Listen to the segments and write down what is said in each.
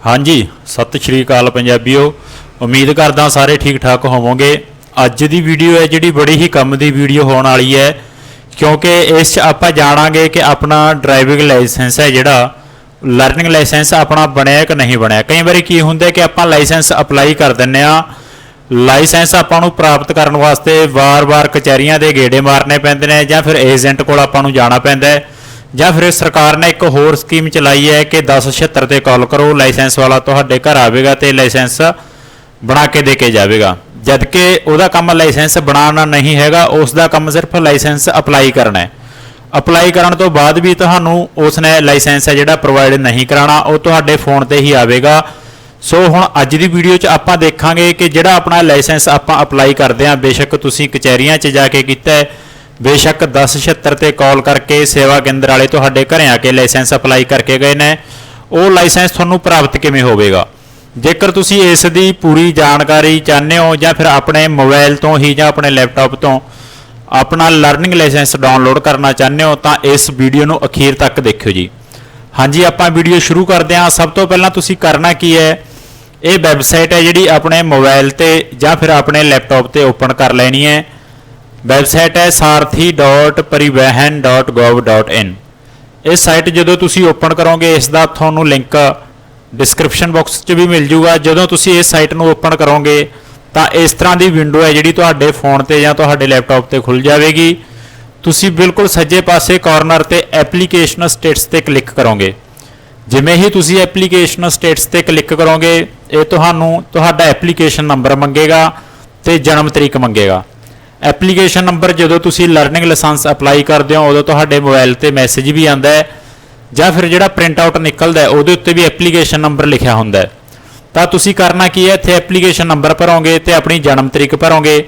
ਹਾਂਜੀ, ਸਤਿ ਸ਼੍ਰੀ ਅਕਾਲ ਪੰਜਾਬੀਓ। ਉਮੀਦ ਕਰਦਾ ਸਾਰੇ ਠੀਕ ਠਾਕ ਹੋਵੋਗੇ। ਅੱਜ ਦੀ ਵੀਡੀਓ ਹੈ ਜਿਹੜੀ ਬੜੀ ਹੀ ਕੰਮ ਦੀ ਵੀਡੀਓ ਹੋਣ ਵਾਲੀ ਹੈ, ਕਿਉਂਕਿ ਇਸ 'ਚ ਆਪਾਂ ਜਾਣਾਂਗੇ ਕਿ ਆਪਣਾ ਡਰਾਈਵਿੰਗ ਲਾਇਸੈਂਸ ਹੈ ਜਿਹੜਾ, ਲਰਨਿੰਗ ਲਾਇਸੈਂਸ ਆਪਣਾ ਬਣਿਆ ਕਿ ਨਹੀਂ ਬਣਿਆ। ਕਈ ਵਾਰੀ ਕੀ ਹੁੰਦਾ ਕਿ ਆਪਾਂ ਲਾਇਸੈਂਸ ਅਪਲਾਈ ਕਰ ਦਿੰਨੇ ਆ ਲਾਇਸੈਂਸ ਆਪਾਂ ਨੂੰ ਪ੍ਰਾਪਤ ਕਰਨ ਵਾਸਤੇ ਵਾਰ-ਵਾਰ ਕਚਹਿਰੀਆਂ ਦੇ ਗੇੜੇ ਮਾਰਨੇ ਪੈਂਦੇ ਨੇ ਜਾਂ ਫਿਰ ਏਜੰਟ ਕੋਲ ਆਪਾਂ ਨੂੰ ਜਾਣਾ ਪੈਂਦਾ ਹੈ। ਜਾਂ ਫਿਰ ਸਰਕਾਰ ਨੇ ਇੱਕ ਹੋਰ ਸਕੀਮ ਚਲਾਈ ਹੈ ਕਿ 1076 ਤੇ ਕਾਲ ਕਰੋ, ਲਾਇਸੈਂਸ ਵਾਲਾ ਤੁਹਾਡੇ ਘਰ ਆਵੇਗਾ ਤੇ ਲਾਇਸੈਂਸ ਬਣਾ ਕੇ ਦੇ ਕੇ ਜਾਵੇਗਾ। ਜਦ ਕਿ ਉਹਦਾ ਕੰਮ ਲਾਇਸੈਂਸ ਬਣਾਉਣਾ ਨਹੀਂ ਹੈਗਾ ਉਸ ਦਾ ਕੰਮ ਸਿਰਫ ਲਾਇਸੈਂਸ ਅਪਲਾਈ ਕਰਨਾ ਹੈ। ਅਪਲਾਈ ਕਰਨ ਤੋਂ ਬਾਅਦ ਵੀ ਤੁਹਾਨੂੰ ਉਸ ਨੇ ਲਾਇਸੈਂਸ ਹੈ ਜਿਹੜਾ ਪ੍ਰੋਵਾਈਡ ਨਹੀਂ ਕਰਾਣਾ ਉਹ ਤੁਹਾਡੇ ਫੋਨ ਤੇ ਹੀ ਆਵੇਗਾ। ਸੋ ਹੁਣ ਅੱਜ ਦੀ ਵੀਡੀਓ 'ਚ ਆਪਾਂ ਦੇਖਾਂਗੇ ਕਿ ਜਿਹੜਾ ਆਪਣਾ ਲਾਇਸੈਂਸ ਆਪਾਂ ਅਪਲਾਈ ਕਰਦੇ ਹਾਂ, ਬੇਸ਼ੱਕ ਤੁਸੀਂ ਕਚਹਿਰੀਆਂ 'ਚ ਜਾ ਕੇ ਕੀਤਾ ਹੈ ਬੇਸ਼ੱਕ 1076 ਤੇ ਕਾਲ ਕਰਕੇ ਸੇਵਾ ਕੇਂਦਰ ਵਾਲੇ ਤੁਹਾਡੇ ਘਰੇ ਆ ਕੇ ਲਾਇਸੈਂਸ ਅਪਲਾਈ ਕਰਕੇ ਗਏ ਨੇ। ਉਹ ਲਾਇਸੈਂਸ ਤੁਹਾਨੂੰ ਪ੍ਰਾਪਤ ਕਿਵੇਂ ਹੋਵੇਗਾ? ਜੇਕਰ ਤੁਸੀਂ ਇਸ ਦੀ ਪੂਰੀ ਜਾਣਕਾਰੀ ਚਾਹੁੰਦੇ ਹੋ ਜਾਂ ਫਿਰ ਆਪਣੇ ਮੋਬਾਈਲ ਤੋਂ ਹੀ ਜਾਂ ਆਪਣੇ ਲੈਪਟਾਪ ਤੋਂ ਆਪਣਾ ਲਰਨਿੰਗ ਲਾਇਸੈਂਸ ਡਾਊਨਲੋਡ ਕਰਨਾ ਚਾਹੁੰਦੇ ਹੋ, ਤਾਂ ਇਸ ਵੀਡੀਓ ਨੂੰ ਅਖੀਰ ਤੱਕ ਦੇਖਿਓ ਜੀ। ਹਾਂਜੀ, ਆਪਾਂ ਵੀਡੀਓ ਸ਼ੁਰੂ ਕਰਦੇ ਹਾਂ। ਸਭ ਤੋਂ ਪਹਿਲਾਂ ਤੁਸੀਂ ਕਰਨਾ ਕੀ ਹੈ? ਇਹ ਵੈਬਸਾਈਟ ਹੈ ਜਿਹੜੀ ਆਪਣੇ ਮੋਬਾਈਲ ਤੇ ਜਾਂ ਫਿਰ ਆਪਣੇ ਲੈਪਟਾਪ ਤੇ ਓਪਨ ਕਰ ਲੈਣੀ ਹੈ। ਵੈਬਸਾਈਟ ਹੈ sarthi.parivahan.gov.in ਇਸ ਸਾਈਟ ਜਦੋਂ ਤੁਸੀਂ ਓਪਨ ਕਰੋਗੇ, ਇਸ ਦਾ ਤੁਹਾਨੂੰ ਲਿੰਕ ਡਿਸਕ੍ਰਿਪਸ਼ਨ ਬਾਕਸ 'ਚ ਵੀ ਮਿਲ ਜੂਗਾ। ਜਦੋਂ ਤੁਸੀਂ ਇਸ ਸਾਈਟ ਨੂੰ ਓਪਨ ਕਰੋਗੇ, ਤਾਂ ਇਸ ਤਰ੍ਹਾਂ ਦੀ ਵਿੰਡੋ ਹੈ ਜਿਹੜੀ ਤੁਹਾਡੇ ਫੋਨ ਤੇ ਜਾਂ ਤੁਹਾਡੇ ਲੈਪਟਾਪ ਤੇ ਖੁੱਲ ਜਾਵੇਗੀ। ਤੁਸੀਂ ਬਿਲਕੁਲ ਸੱਜੇ ਪਾਸੇ ਕਾਰਨਰ ਤੇ ਐਪਲੀਕੇਸ਼ਨ ਸਟੇਟਸ ਤੇ ਕਲਿੱਕ ਕਰੋਗੇ। ਜਿਵੇਂ ਹੀ ਤੁਸੀਂ ਐਪਲੀਕੇਸ਼ਨ ਸਟੇਟਸ ਤੇ ਕਲਿੱਕ ਕਰੋਗੇ, ਇਹ ਤੁਹਾਨੂੰ ਤੁਹਾਡਾ ਐਪਲੀਕੇਸ਼ਨ ਨੰਬਰ ਮੰਗੇਗਾ ਤੇ ਜਨਮ ਤਰੀਕ ਮੰਗੇਗਾ। ਐਪਲੀਕੇਸ਼ਨ ਨੰਬਰ ਜਦੋਂ ਤੁਸੀਂ ਲਰਨਿੰਗ ਲਾਇਸੈਂਸ ਅਪਲਾਈ ਕਰਦੇ ਹੋ, ਉਦੋਂ ਤੁਹਾਡੇ ਮੋਬਾਈਲ ਤੇ ਮੈਸੇਜ ਵੀ ਆਉਂਦਾ ਹੈ ਜਾਂ ਫਿਰ ਜਿਹੜਾ ਪ੍ਰਿੰਟ ਆਊਟ ਨਿਕਲਦਾ ਹੈ, ਉਹਦੇ ਉੱਤੇ ਵੀ ਐਪਲੀਕੇਸ਼ਨ ਨੰਬਰ ਲਿਖਿਆ ਹੁੰਦਾ ਹੈ। ਤਾਂ ਤੁਸੀਂ ਕਰਨਾ ਕੀ ਹੈ, ਇੱਥੇ ਐਪਲੀਕੇਸ਼ਨ ਨੰਬਰ ਭਰੋਗੇ ਤੇ ਆਪਣੀ ਜਨਮ ਤਰੀਕ ਭਰੋਗੇ।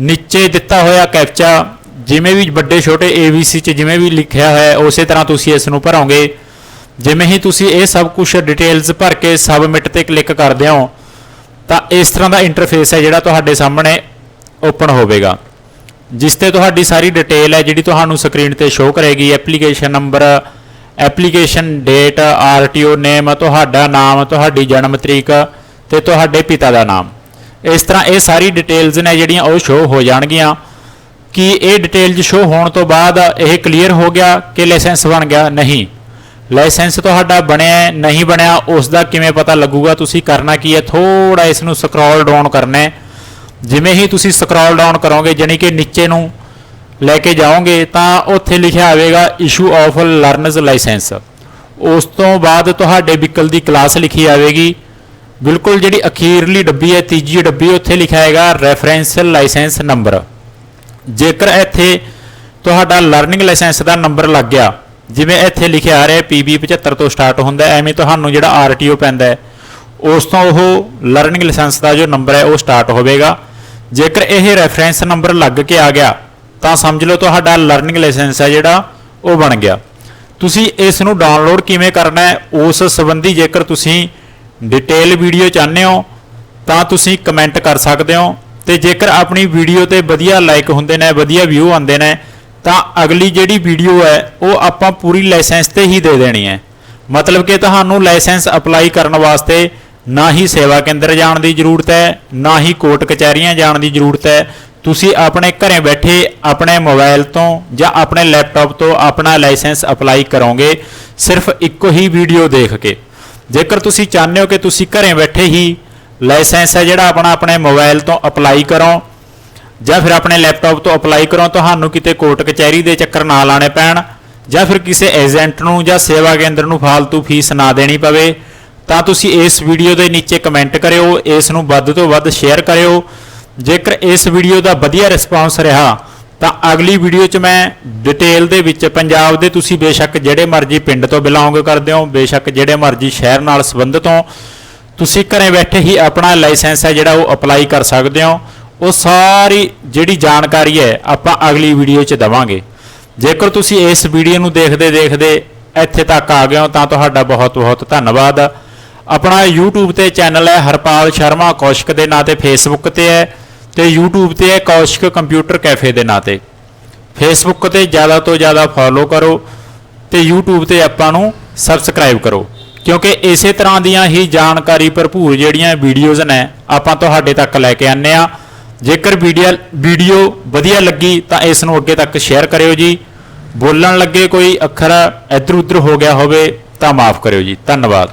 ਨੀਚੇ ਦਿੱਤਾ ਹੋਇਆ ਕੈਪਚਾ ਜਿਵੇਂ ਵੀ ਵੱਡੇ ਛੋਟੇ ABC ਚ ਜਿਵੇਂ ਵੀ ਲਿਖਿਆ ਹੋਇਆ ਹੈ, ਉਸੇ ਤਰ੍ਹਾਂ ਤੁਸੀਂ ਇਸ ਨੂੰ ਭਰੋਗੇ। ਜਿਵੇਂ ਹੀ ਤੁਸੀਂ ਇਹ ਸਭ ਕੁਝ ਡਿਟੇਲਸ ਭਰ ਕੇ ਸਬਮਿਟ ਤੇ ਕਲਿੱਕ ਕਰਦੇ ਹੋ, ਤਾਂ ਇਸ ਤਰ੍ਹਾਂ ਦਾ ਇੰਟਰਫੇਸ ਹੈ ਜਿਹੜਾ ਤੁਹਾਡੇ ਸਾਹਮਣੇ ਓਪਨ ਹੋਵੇਗਾ। ਜਿਸ ਤੇ ਤੁਹਾਡੀ ਸਾਰੀ ਡਿਟੇਲ ਹੈ, ਜਿਹੜੀ ਤੁਹਾਨੂੰ ਸਕਰੀਨ ਤੇ ਸ਼ੋ ਕਰੇਗੀ application number application date RTO name ਤੁਹਾਡਾ ਨਾਮ, ਤੁਹਾਡੀ ਜਨਮ ਤਰੀਕ ਤੇ ਤੁਹਾਡੇ ਪਿਤਾ ਦਾ ਨਾਮ। ਇਸ ਤਰ੍ਹਾਂ ਇਹ ਸਾਰੀ ਡਿਟੇਲਸ ਨੇ ਜਿਹੜੀਆਂ ਉਹ ਸ਼ੋ ਹੋ ਜਾਣਗੀਆਂ। ਕਿ ਇਹ ਡਿਟੇਲਸ ਸ਼ੋ ਹੋਣ ਤੋਂ ਬਾਅਦ ਇਹ ਕਲੀਅਰ ਹੋ ਗਿਆ ਕਿ ਲਾਇਸੈਂਸ ਬਣ ਗਿਆ? ਨਹੀਂ। ਲਾਇਸੈਂਸ ਤੁਹਾਡਾ ਬਣਿਆ ਨਹੀਂ ਬਣਿਆ, ਉਸ ਦਾ ਕਿਵੇਂ ਪਤਾ ਲੱਗੂਗਾ? ਤੁਸੀਂ ਕਰਨਾ ਕੀ ਹੈ? ਥੋੜਾ ਇਸ ਨੂੰ ਸਕਰੋਲ ਡਾਊਨ ਕਰਨਾ ਹੈ। ਜਿਵੇਂ ਹੀ ਤੁਸੀਂ ਸਕਰੋਲ ਡਾਊਨ ਕਰੋਗੇ ਜਾਨੀ ਕਿ ਨੀਚੇ ਨੂੰ ਲੈ ਕੇ ਜਾਓਗੇ, ਤਾਂ ਉੱਥੇ ਲਿਖਿਆ ਆਵੇਗਾ ਇਸ਼ੂ ਆਫ ਲਰਨਰਸ ਲਾਇਸੈਂਸ ਉਸ ਤੋਂ ਬਾਅਦ ਤੁਹਾਡੇ ਵਹੀਕਲ ਦੀ ਕਲਾਸ ਲਿਖੀ ਆਵੇਗੀ ਬਿਲਕੁਲ ਜਿਹੜੀ ਅਖੀਰਲੀ ਡੱਬੀ ਹੈ, ਤੀਜੀ ਡੱਬੀ, ਉੱਥੇ ਲਿਖਿਆ ਹੈਗਾ ਰੈਫਰੈਂਸ ਲਾਇਸੈਂਸ ਨੰਬਰ ਜੇਕਰ ਇੱਥੇ ਤੁਹਾਡਾ ਲਰਨਿੰਗ ਲਾਇਸੈਂਸ ਦਾ ਨੰਬਰ ਲੱਗ ਗਿਆ, ਜਿਵੇਂ ਇੱਥੇ ਲਿਖਿਆ ਆ ਰਿਹਾ PB 75 ਤੋਂ ਸਟਾਰਟ ਹੁੰਦਾ ਐਵੇਂ ਤੁਹਾਨੂੰ ਜਿਹੜਾ RTO ਪੈਂਦਾ ਹੈ ਉਸ ਤੋਂ ਉਹ ਲਰਨਿੰਗ ਲਾਇਸੈਂਸ ਦਾ ਜੋ ਨੰਬਰ ਹੈ, ਉਹ ਸਟਾਰਟ ਹੋਵੇਗਾ। ਜੇਕਰ ਇਹ ਰੈਫਰੈਂਸ ਨੰਬਰ ਲੱਗ ਕੇ ਆ ਗਿਆ, ਤਾਂ ਸਮਝ ਲਓ ਤੁਹਾਡਾ ਲਰਨਿੰਗ ਲਾਇਸੈਂਸ ਹੈ ਜਿਹੜਾ, ਉਹ ਬਣ ਗਿਆ। ਤੁਸੀਂ ਇਸ ਨੂੰ ਡਾਊਨਲੋਡ ਕਿਵੇਂ ਕਰਨਾ ਹੈ, ਉਸ ਸੰਬੰਧੀ ਜੇਕਰ ਤੁਸੀਂ ਡਿਟੇਲ ਵੀਡੀਓ ਚਾਹੁੰਦੇ ਹੋ, ਤਾਂ ਤੁਸੀਂ ਕਮੈਂਟ ਕਰ ਸਕਦੇ ਹੋ। ਤੇ ਜੇਕਰ ਆਪਣੀ ਵੀਡੀਓ ਤੇ ਵਧੀਆ ਲਾਈਕ ਹੁੰਦੇ ਨੇ, ਵਧੀਆ ਵਿਊ ਆਉਂਦੇ ਨੇ, ਤਾਂ ਅਗਲੀ ਜਿਹੜੀ ਵੀਡੀਓ ਹੈ, ਉਹ ਆਪਾਂ ਪੂਰੀ ਲਾਇਸੈਂਸ ਤੇ ਹੀ ਦੇ ਦੇਣੀ ਹੈ। ਮਤਲਬ ਕਿ ਤੁਹਾਨੂੰ ਲਾਇਸੈਂਸ ਅਪਲਾਈ ਕਰਨ ਵਾਸਤੇ ਨਾ ਹੀ ਸੇਵਾ ਕੇਂਦਰ ਜਾਣ ਦੀ ਜ਼ਰੂਰਤ ਹੈ, ਨਾ ਹੀ ਕੋਰਟ ਕਚਹਿਰੀਆਂ ਜਾਣ ਦੀ ਜ਼ਰੂਰਤ ਹੈ। ਤੁਸੀਂ ਆਪਣੇ ਘਰੇ ਬੈਠੇ ਆਪਣੇ ਮੋਬਾਈਲ ਤੋਂ ਜਾਂ ਆਪਣੇ ਲੈਪਟਾਪ ਤੋਂ ਆਪਣਾ ਲਾਇਸੈਂਸ ਅਪਲਾਈ ਕਰੋਗੇ, ਸਿਰਫ ਇੱਕੋ ਹੀ ਵੀਡੀਓ ਦੇਖ ਕੇ। ਜੇਕਰ ਤੁਸੀਂ ਚਾਹੁੰਦੇ ਹੋ ਕਿ ਤੁਸੀਂ ਘਰੇ ਬੈਠੇ ਹੀ ਲਾਇਸੈਂਸ ਹੈ ਜਿਹੜਾ ਆਪਣਾ ਆਪਣੇ ਮੋਬਾਈਲ ਤੋਂ ਅਪਲਾਈ ਕਰੋ, ਜਾਂ ਫਿਰ ਆਪਣੇ ਲੈਪਟਾਪ ਤੋਂ ਅਪਲਾਈ ਕਰੋ, ਤੁਹਾਨੂੰ ਕਿਤੇ ਕੋਰਟ ਕਚਹਿਰੀ ਦੇ ਚੱਕਰ ਨਾ ਲਾਣੇ ਪੈਣ, ਜਾਂ ਫਿਰ ਕਿਸੇ ਏਜੰਟ ਨੂੰ ਜਾਂ ਸੇਵਾ ਕੇਂਦਰ ਨੂੰ ਫालतू ਫੀਸ ਨਾ ਦੇਣੀ ਪਵੇ ਤਾਂ ਤੁਸੀਂ ਇਸ ਵੀਡੀਓ ਦੇ ਨੀਚੇ ਕਮੈਂਟ ਕਰਿਓ, ਇਸ ਨੂੰ ਵੱਧ ਤੋਂ ਵੱਧ ਸ਼ੇਅਰ ਕਰਿਓ। ਜੇਕਰ ਇਸ ਵੀਡੀਓ ਦਾ ਵਧੀਆ ਰਿਸਪਾਂਸ ਰਿਹਾ, ਤਾਂ ਅਗਲੀ ਵੀਡੀਓ 'ਚ ਮੈਂ ਡਿਟੇਲ ਦੇ ਵਿੱਚ ਪੰਜਾਬ ਦੇ ਤੁਸੀਂ ਬੇਸ਼ੱਕ ਜਿਹੜੇ ਮਰਜ਼ੀ ਪਿੰਡ ਤੋਂ ਬਿਲੋਂਗ ਕਰਦੇ ਹੋ, ਬੇਸ਼ੱਕ ਜਿਹੜੇ ਮਰਜ਼ੀ ਸ਼ਹਿਰ ਨਾਲ ਸੰਬੰਧਿਤ ਹੋ, ਤੁਸੀਂ ਘਰੇ ਬੈਠੇ ਹੀ ਆਪਣਾ ਲਾਇਸੈਂਸ ਹੈ ਜਿਹੜਾ ਉਹ ਅਪਲਾਈ ਕਰ ਸਕਦੇ ਹੋ। ਉਹ ਸਾਰੀ ਜਿਹੜੀ ਜਾਣਕਾਰੀ ਹੈ ਆਪਾਂ ਅਗਲੀ ਵੀਡੀਓ 'ਚ ਦਵਾਂਗੇ। ਜੇਕਰ ਤੁਸੀਂ ਇਸ ਵੀਡੀਓ ਨੂੰ ਦੇਖਦੇ ਦੇਖਦੇ ਇੱਥੇ ਤੱਕ ਆ ਗਏ ਹੋ, ਤਾਂ ਤੁਹਾਡਾ ਬਹੁਤ ਬਹੁਤ ਧੰਨਵਾਦ। ਆਪਣਾ YouTube ਤੇ ਚੈਨਲ ਹੈ ਹਰਪਾਲ ਸ਼ਰਮਾ, ਕੌਸ਼ਿਕ ਦੇ ਨਾਂ ਤੇ, Facebook ਤੇ ਹੈ ਤੇ YouTube ਤੇ ਹੈ ਕੌਸ਼ਿਕ ਕੰਪਿਊਟਰ ਕੈਫੇ ਦੇ ਨਾਂ ਤੇ। Facebook ਤੇ ਜ਼ਿਆਦਾ ਤੋਂ ਜ਼ਿਆਦਾ ਫੋਲੋ ਕਰੋ ਤੇ YouTube ਤੇ ਆਪਾਂ ਨੂੰ ਸਬਸਕ੍ਰਾਈਬ ਕਰੋ। ਕਿਉਂਕਿ ਇਸੇ ਤਰ੍ਹਾਂ ਦੀਆਂ ਹੀ ਜਾਣਕਾਰੀ ਭਰਪੂਰ ਜਿਹੜੀਆਂ ਵੀਡੀਓਜ਼ ਨੇ, ਆਪਾਂ ਤੁਹਾਡੇ ਤੱਕ ਲੈ ਕੇ ਆਨੇ ਆ ਜੇਕਰ ਵੀਡੀਓ ਵੀਡੀਓ ਵਧੀਆ ਲੱਗੀ ਤਾਂ ਇਸ ਨੂੰ ਅੱਗੇ ਤੱਕ ਸ਼ੇਅਰ ਕਰਿਓ ਜੀ। ਬੋਲਣ ਲੱਗੇ ਕੋਈ ਅੱਖਰ ਇੱਧਰ ਉੱਧਰ ਹੋ ਗਿਆ ਹੋਵੇ ਤਾਂ ਮਾਫ ਕਰਿਓ ਜੀ। ਧੰਨਵਾਦ।